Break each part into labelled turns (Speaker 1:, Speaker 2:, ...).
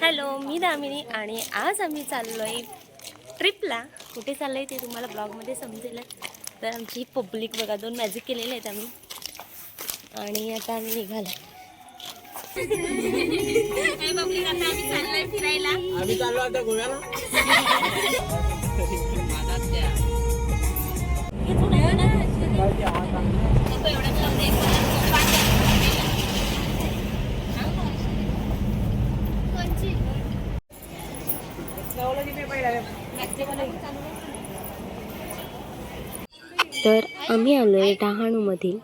Speaker 1: Hello मी दामिनी आणि आज आम्ही चाललोय ट्रिपला. कुठे चाललोय ते तुम्हाला ब्लॉगमध्ये समजेल. तर आमची पब्लिक बघा दोन मॅजिक केलेले आहेत आम्ही. आणि आता आम्ही निघालो. पब्लिक आता आम्ही चाललोय फिरायला.
Speaker 2: आम्ही चाललो आता गोव्याला
Speaker 1: नको एवढं लावून दे. तर आम्ही आलो आहे डहाणूमधील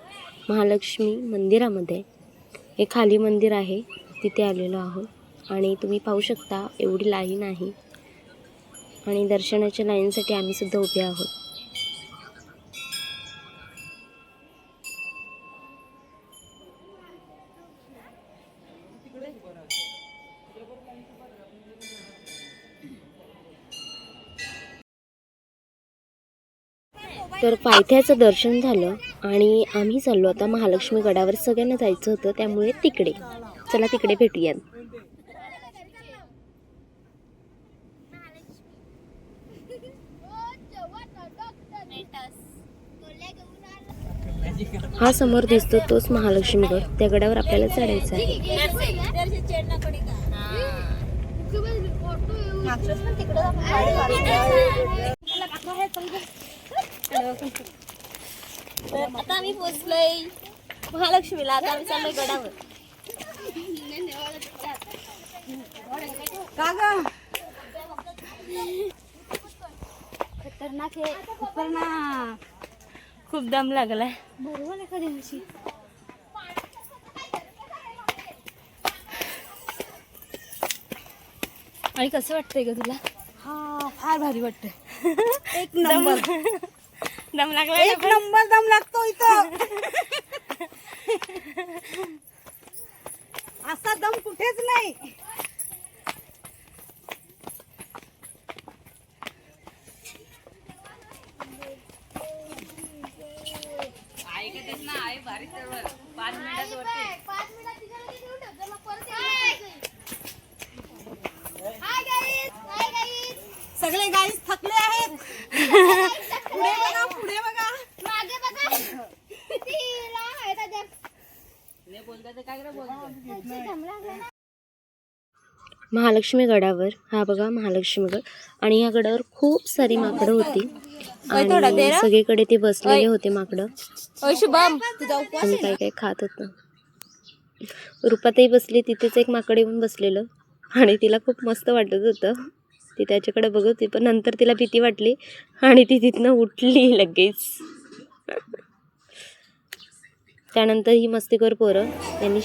Speaker 1: महालक्ष्मी मंदिरामध्ये. हे खाली मंदिर आहे तिथे आलेलो आहोत. आणि तुम्ही पाहू शकता एवढी लाईन आहे. आणि दर्शनाच्या लाईनसाठी आम्हीसुद्धा उभे आहोत. तर पायथ्याचं दर्शन झालं आणि आम्ही चाललो. आता महालक्ष्मी गडावर सगळ्यांना जायचं होतं त्यामुळे तिकडे. चला तिकडे भेटूयात. हा समोर दिसतो तोच महालक्ष्मी गड. त्या गडावर आपल्याला चढायचं आहे. तर आता आम्ही पोचलोय महालक्ष्मीला. आता आम्ही चाललोय गडावर.
Speaker 3: खतरनाक आहे. खतरनाक.
Speaker 1: खूप दम लागलाय.
Speaker 3: बरोबर एखादी म्हशी
Speaker 1: आणि कसं वाटतंय ग तुला?
Speaker 3: हा फार भारी वाटतंय. एक नंबर.
Speaker 1: दम लागलाय
Speaker 3: एक नंबर दम लागतो इथं. असा दम कुठेच नाही. सगळे गाईस थकले आहेत पुढे बघा पुढे बघा
Speaker 4: मागे बघा किती लांब आहे त्याच्यात.
Speaker 1: महालक्ष्मी गडावर हा बघा महालक्ष्मी गड. आणि या गडावर खूप सारी माकडं होती. आणि सगळीकडे ते बसलेले होते माकडं. आणि काय काय खात होतं. रुपाताई बसली तिथेच एक माकड येऊन बसलेलं. आणि तिला खूप मस्त वाटत होतं. ती त्याच्याकडे बघत होती पण नंतर तिला भीती वाटली आणि ती तिथनं उठली लगेच. त्यानंतर ही मस्तीकर पोरं त्यांनी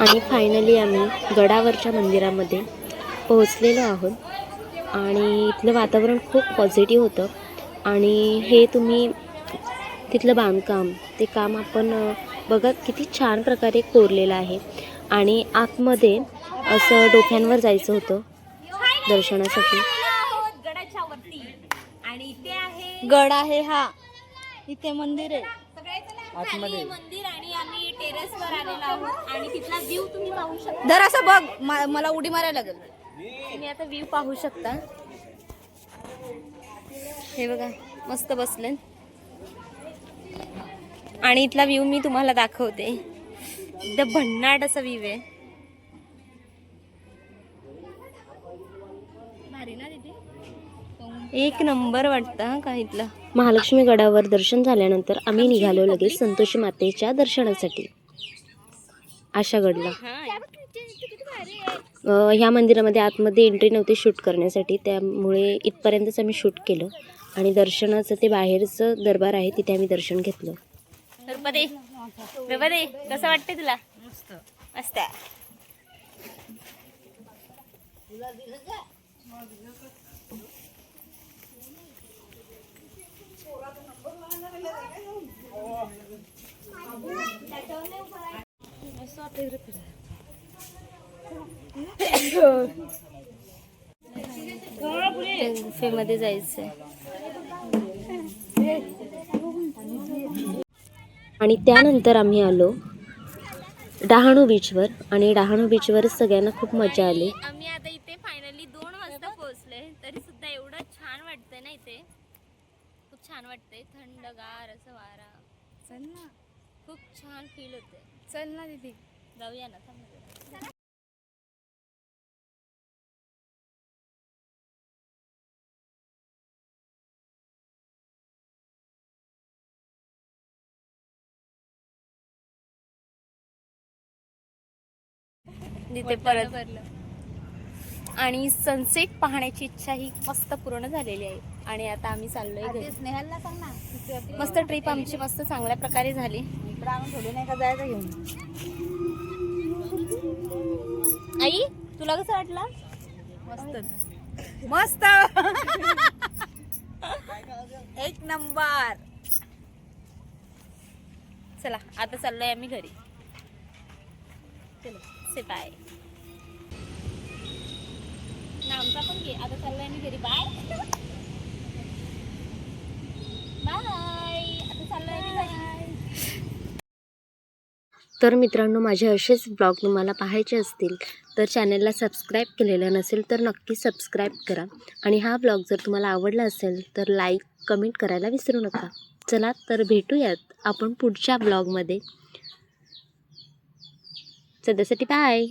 Speaker 1: आणि फायनली आम्ही गडावरच्या मंदिरामध्ये पोहोचलेलो आहोत. आणि इथलं वातावरण खूप पॉझिटिव्ह होतं. आणि हे तुम्ही तिथलं बांधकाम ते काम आपण बघा किती छान प्रकारे कोरलेलं आहे. आणि आतमध्ये असं डोक्यांवर जायचं होतं दर्शनासाठी.
Speaker 3: आणि गड आहे हा. इथे मंदिर आहे.
Speaker 2: आतमध्ये.
Speaker 1: मंदिर आणि आम्ही टेरेसवर आलेलो आहोत. आणि तिथला व्ह्यू तुम्ही पाहू शकता.
Speaker 3: जर असं बघ मा- मला उडी मारायला लागेल.
Speaker 1: तुम्ही आता व्ह्यू पाहू शकता. हे बघा मस्त बसले. आणि इथला व्ह्यू मी तुम्हाला दाखवते. एकदम भन्नाट असा व्ह्यू आहे. एक नंबर वाटतं हा का इथलं? महालक्ष्मी गडावर दर्शन झाल्यानंतर आम्ही निघालो लगेच संतोषी मातेच्या दर्शनासाठी. आशागडला ह्या मंदिरामध्ये आतमध्ये एंट्री नव्हती शूट करण्यासाठी त्यामुळे इथपर्यंतच आम्ही शूट केलं. आणि दर्शनाचं ते बाहेरचं दरबार आहे तिथे आम्ही दर्शन घेतलं. कसं वाटतंय तुला? मस्त. गुफेमध्ये जायचंय. आणि त्यानंतर आम्ही आलो डहाणू बीचवर. आणि डहाणू बीचवर सगळ्यांना खूप मजा आली.
Speaker 2: आम्ही आता इथे फायनली दोन वाजता पोहोचले तरी सुद्धा एवढं छान वाटतंय ना इथे. खूप छान वाटतंय. थंडगार असं वारा.
Speaker 3: चल ना.
Speaker 2: खूप छान फील होते
Speaker 3: चल ना दीदी.
Speaker 2: जाऊया ना. थांब. तिथे परत. आणि सनसेट पाहण्याची इच्छा ही मस्त पूर्ण झालेली आहे. आणि आता आम्ही चाललोय
Speaker 3: स्नेहलला सांग ना
Speaker 2: मस्त ट्रिप आमची मस्त चांगल्या प्रकारे झाली.
Speaker 3: इकडे आणून ठेवली नाही का जायचं घेऊन?
Speaker 2: आई तुला कसं वाटलं?
Speaker 3: मस्त. मस्त. एक नंबर.
Speaker 2: चला आता चाललोय आम्ही घरी. चलो से बाय आमचा पण घे. आता चाललोय घरी बाय. बाय. आता घरी.
Speaker 1: तर मित्रांनो माझे असेच ब्लॉग तुम्हाला पाहायचे असतील तर चॅनलला सबस्क्राईब केलेलं नसेल तर नक्की सबस्क्राईब करा. आणि हा ब्लॉग जर तुम्हाला आवडला असेल तर लाईक कमेंट करायला विसरू नका. चला तर भेटूयात आपण पुढच्या ब्लॉगमध्ये. सध्यासाठी बाय